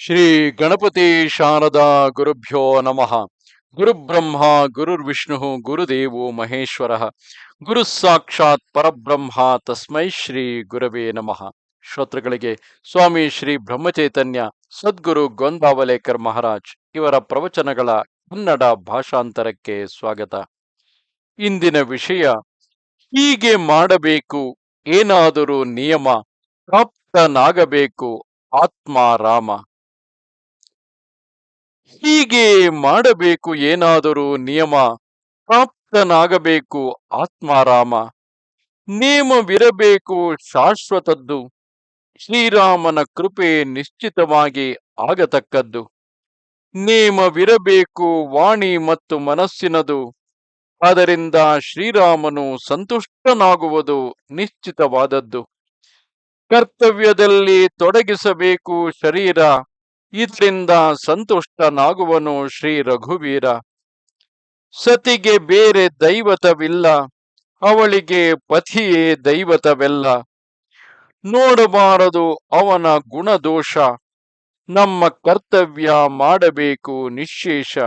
ಶ್ರೀ ಗಣಪತಿ ಶಾರದಾ ಗುರುಭ್ಯೋ ನಮಃ. ಗುರುಬ್ರಹ್ಮ, ಗುರುರ್ವಿಷ್ಣು, ಗುರುದೇವೋ ಮಹೇಶ್ವರ. ಗುರು ಸಾಕ್ಷಾತ್ ಪರಬ್ರಹ್ಮ ತಸ್ಮೈ ಶ್ರೀ ಗುರವೇ ನಮಃ. ಶ್ರೋತೃಗಳಿಗೆ ಸ್ವಾಮಿ ಶ್ರೀ ಬ್ರಹ್ಮಚೈತನ್ಯ, ಸದ್ಗುರು ಗೋಂದಾವಲೇಕರ್ ಮಹಾರಾಜ್ ಇವರ ಪ್ರವಚನಗಳ ಕನ್ನಡ ಭಾಷಾಂತರಕ್ಕೆ ಸ್ವಾಗತ. ಇಂದಿನ ವಿಷಯ, ಹೀಗೆ ಮಾಡಬೇಕು, ಏನಾದರೂ ನಿಯಮ, ಪ್ರಾಪ್ತನಾಗಬೇಕು, ಆತ್ಮಾರಾಮ. ಹೀಗೆ ಮಾಡಬೇಕು ಏನಾದರೂ ನಿಯಮ? ಪ್ರಾಪ್ತನಾಗಬೇಕು ಆತ್ಮಾರಾಮ. ನಿಯಮವಿರಬೇಕು ಶಾಶ್ವತದ್ದು. ಶ್ರೀರಾಮನ ಕೃಪೆ ನಿಶ್ಚಿತವಾಗಿ ಆಗತಕ್ಕದ್ದು. ನೇಮವಿರಬೇಕು ವಾಣಿ ಮತ್ತು ಮನಸ್ಸಿನದು. ಅದರಿಂದ ಶ್ರೀರಾಮನು ಸಂತುಷ್ಟನಾಗುವುದು ನಿಶ್ಚಿತವಾದದ್ದು. ಕರ್ತವ್ಯದಲ್ಲಿ ತೊಡಗಿಸಬೇಕು ಶರೀರ. ಇದರಿಂದ ಸಂತುಷ್ಟನಾಗುವನು ಶ್ರೀ ರಘುವೀರ. ಸತಿಗೆ ಬೇರೆ ದೈವತವಿಲ್ಲ, ಅವಳಿಗೆ ಪತಿಯೇ ದೈವತವೆಲ್ಲ. ನೋಡಬಾರದು ಅವನ ಗುಣದೋಷ, ನಮ್ಮ ಕರ್ತವ್ಯ ಮಾಡಬೇಕು ನಿಶ್ಶೇಷ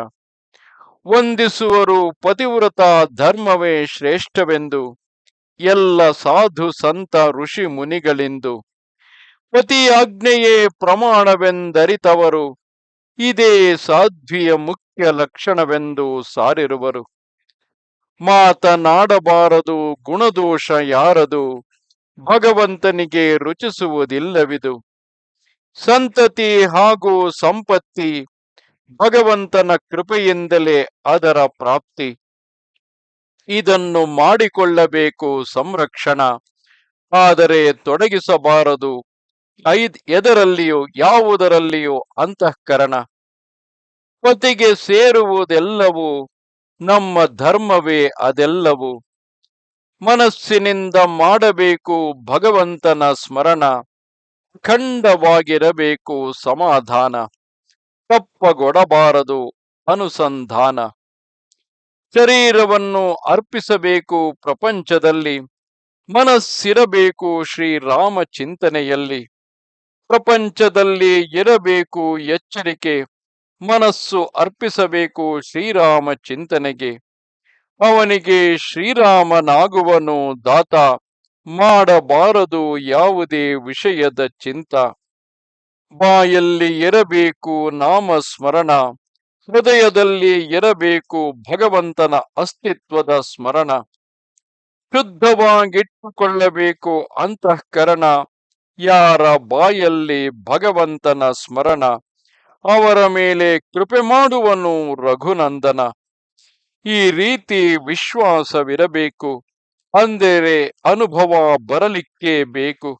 ವಂದಿಸುವರು ಪತಿವ್ರತ ಧರ್ಮವೇ ಶ್ರೇಷ್ಠವೆಂದು, ಎಲ್ಲ ಸಾಧು ಸಂತ ಋಷಿ ಮುನಿಗಳಿಂದು. ಪತಿಯಾಜ್ಞೆಯೇ ಪ್ರಮಾಣವೆಂದರಿತವರು, ಇದೇ ಸಾಧ್ವಿಯ ಮುಖ್ಯ ಲಕ್ಷಣವೆಂದು ಸಾರಿರುವರು. ಮಾತನಾಡಬಾರದು, ಗುಣದೋಷ ಯಾರದು, ಭಗವಂತನಿಗೆ ರುಚಿಸುವುದಿಲ್ಲವಿದು. ಸಂತತಿ ಹಾಗೂ ಸಂಪತ್ತಿ, ಭಗವಂತನ ಕೃಪೆಯಿಂದಲೇ ಅದರ ಪ್ರಾಪ್ತಿ. ಇದನ್ನು ಮಾಡಿಕೊಳ್ಳಬೇಕು ಸಂರಕ್ಷಣ, ಆದರೆ ತೊಡಗಿಸಬಾರದು. ಐದ್ ಎದರಲ್ಲಿಯೂ ಯಾವುದರಲ್ಲಿಯೂ ಅಂತಃಕರಣ ಪತಿಗೆ ಸೇರುವುದೆಲ್ಲವೂ ನಮ್ಮ ಧರ್ಮವೇ ಅದೆಲ್ಲವೂ. ಮನಸ್ಸಿನಿಂದ ಮಾಡಬೇಕು ಭಗವಂತನ ಸ್ಮರಣ, ಖಂಡವಾಗಿರಬೇಕು ಸಮಾಧಾನ, ತಪ್ಪಗೊಡಬಾರದು ಅನುಸಂಧಾನ. ಶರೀರವನ್ನು ಅರ್ಪಿಸಬೇಕು ಪ್ರಪಂಚದಲ್ಲಿ, ಮನಸ್ಸಿರಬೇಕು ಶ್ರೀರಾಮ ಚಿಂತನೆಯಲ್ಲಿ. ಪ್ರಪಂಚದಲ್ಲಿ ಇರಬೇಕು ಎಚ್ಚರಿಕೆ, ಮನಸ್ಸು ಅರ್ಪಿಸಬೇಕು ಶ್ರೀರಾಮ ಚಿಂತನೆಗೆ. ಅವನಿಗೆ ಶ್ರೀರಾಮನಾಗುವನು ದಾತ, ಮಾಡಬಾರದು ಯಾವುದೇ ವಿಷಯದ ಚಿಂತ. ಬಾಯಲ್ಲಿ ಇರಬೇಕು ನಾಮ ಸ್ಮರಣ ಹೃದಯದಲ್ಲಿ ಇರಬೇಕು ಭಗವಂತನ ಅಸ್ತಿತ್ವದ ಸ್ಮರಣ. ಶುದ್ಧವಾಗಿಟ್ಟುಕೊಳ್ಳಬೇಕು ಅಂತಃಕರಣ ಯಾರ ಬಾಯಲ್ಲಿ ಭಗವಂತನ ಸ್ಮರಣ, ಅವರ ಮೇಲೆ ಕೃಪೆ ಮಾಡುವನು ರಘುನಂದನ. ಈ ರೀತಿ ವಿಶ್ವಾಸವಿರಬೇಕು, ಅಂದರೆ ಅನುಭವ ಬರಲಿಕ್ಕೆ ಬೇಕು.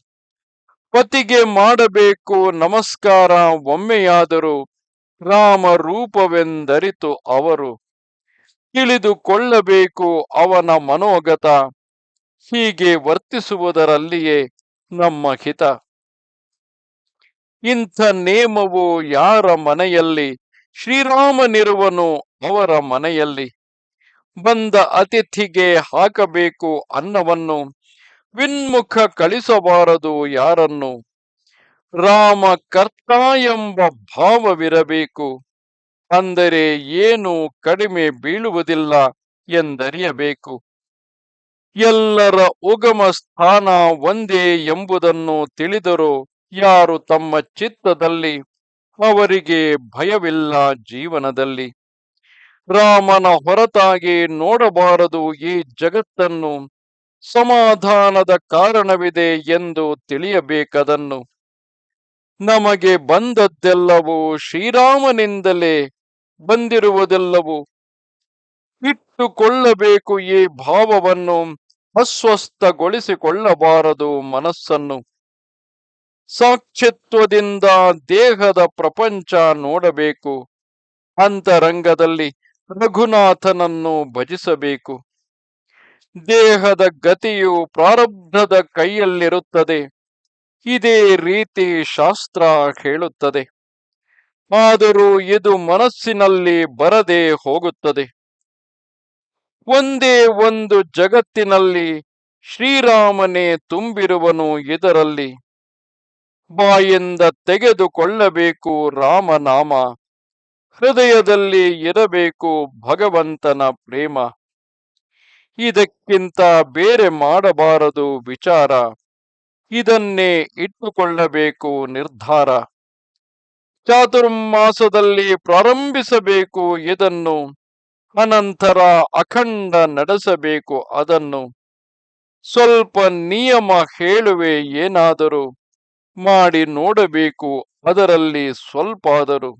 ಪತಿಗೆ ಮಾಡಬೇಕು ನಮಸ್ಕಾರ, ಒಮ್ಮೆಯಾದರೂ ರಾಮ ರೂಪವೆಂದರಿತು ಅವರು. ತಿಳಿದುಕೊಳ್ಳಬೇಕು ಅವನ ಮನೋಗತ, ಹೀಗೆ ವರ್ತಿಸುವುದರಲ್ಲಿಯೇ ನಮ್ಮ ಹಿತ. ಇಂಥ ನೇಮವು ಯಾರ ಮನೆಯಲ್ಲಿ? ಶ್ರೀರಾಮನಿರುವನು ಅವರ ಮನೆಯಲ್ಲಿ. ಬಂದ ಅತಿಥಿಗೆ ಹಾಕಬೇಕು ಅನ್ನವನ್ನು. ವಿನ್ಮುಖ ಕಳಿಸಬಾರದು ಯಾರನ್ನು? ರಾಮ ಕರ್ತ ಎಂಬ ಭಾವವಿರಬೇಕು. ಅಂದರೆ ಏನು ಕಡಿಮೆ ಬೀಳುವುದಿಲ್ಲ ಎಂದರಿಯಬೇಕು. ಎಲ್ಲರ ಉಗಮ ಸ್ಥಾನ ಒಂದೇ ಎಂಬುದನ್ನು ತಿಳಿದರು ಯಾರು ತಮ್ಮ ಚಿತ್ತದಲ್ಲಿ ಅವರಿಗೆ ಭಯವಿಲ್ಲ ಜೀವನದಲ್ಲಿ. ರಾಮನ ಹೊರತಾಗಿ ನೋಡಬಾರದು ಈ ಜಗತ್ತನ್ನು. ಸಮಾಧಾನದ ಕಾರಣವಿದೆ ಎಂದು ತಿಳಿಯಬೇಕದನ್ನು. ನಮಗೆ ಬಂದದ್ದೆಲ್ಲವೂ ಶ್ರೀರಾಮನಿಂದಲೇ ಬಂದಿರುವುದೆಲ್ಲವೂ. ಇಟ್ಟುಕೊಳ್ಳಬೇಕು ಈ ಭಾವವನ್ನು. ಅಸ್ವಸ್ಥಗೊಳಿಸಿಕೊಳ್ಳಬಾರದು ಮನಸ್ಸನ್ನು. ಸಾಕ್ಷಿತ್ವದಿಂದ ದೇಹದ ಪ್ರಪಂಚ ನೋಡಬೇಕು. ಅಂತರಂಗದಲ್ಲಿ ರಘುನಾಥನನ್ನು ಭಜಿಸಬೇಕು. ದೇಹದ ಗತಿಯು ಪ್ರಾರಬ್ಧದ ಕೈಯಲ್ಲಿರುತ್ತದೆ. ಇದೇ ರೀತಿ ಶಾಸ್ತ್ರ ಹೇಳುತ್ತದೆ. ಆದರೂ ಇದು ಮನಸ್ಸಿನಲ್ಲಿ ಬರದೇ ಹೋಗುತ್ತದೆ. ಒಂದೇ ಒಂದು ಜಗತ್ತಿನಲ್ಲಿ ಶ್ರೀರಾಮನೇ ತುಂಬಿರುವನು ಇದರಲ್ಲಿ. ಬಾಯಿಂದ ತೆಗೆದುಕೊಳ್ಳಬೇಕು ರಾಮನಾಮ, ಹೃದಯದಲ್ಲಿ ಇರಬೇಕು ಭಗವಂತನ ಪ್ರೇಮ. ಇದಕ್ಕಿಂತ ಬೇರೆ ಮಾಡಬಾರದು ವಿಚಾರ. ಇದನ್ನೇ ಇಟ್ಟುಕೊಳ್ಳಬೇಕು ನಿರ್ಧಾರ. ಚಾತುರ್ಮಾಸದಲ್ಲಿ ಪ್ರಾರಂಭಿಸಬೇಕು ಇದನ್ನು. ಅನಂತರ ಅಖಂಡ ನಡೆಸಬೇಕು. ಅದನ್ನು ಸ್ವಲ್ಪ ನಿಯಮ ಹೇಳುವೆ ಏನಾದರೂ ಮಾಡಿ ನೋಡಬೇಕು. ಅದರಲ್ಲಿ ಸ್ವಲ್ಪಾದರೂ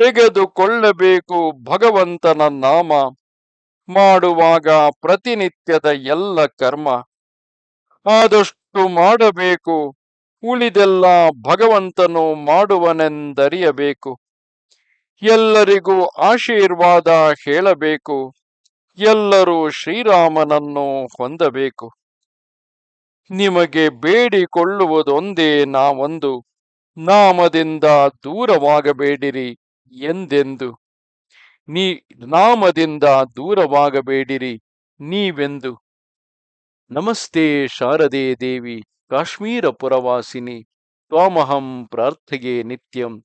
ತೆಗೆದುಕೊಳ್ಳಬೇಕು. ಭಗವಂತನ ನಾಮ ಮಾಡುವಾಗ ಪ್ರತಿನಿತ್ಯದ ಎಲ್ಲ ಕರ್ಮ ಆದಷ್ಟು ಮಾಡಬೇಕು. ಉಳಿದೆಲ್ಲ ಭಗವಂತನು ಮಾಡುವನೆಂದರಿಯಬೇಕು. ಎಲ್ಲರಿಗೂ ಆಶೀರ್ವಾದ ಹೇಳಬೇಕು. ಎಲ್ಲರೂ ಶ್ರೀರಾಮನನ್ನು ಹೊಂದಬೇಕು. ನಿಮಗೆ ಬೇಡಿಕೊಳ್ಳುವುದೊಂದೇ ನಾವೊಂದು. ನಾಮದಿಂದ ದೂರವಾಗಬೇಡಿರಿ ಎಂದೆಂದು. ನೀ, ನಾಮದಿಂದ ದೂರವಾಗಬೇಡಿರಿ ನೀವೆಂದು. ನಮಸ್ತೆ ಶಾರದೆ ದೇವಿ, ಕಾಶ್ಮೀರ ಪುರವಾಸಿನಿ. ತ್ವಾಮಹಂ ಪ್ರಾರ್ಥೆಗೆ ನಿತ್ಯಂ.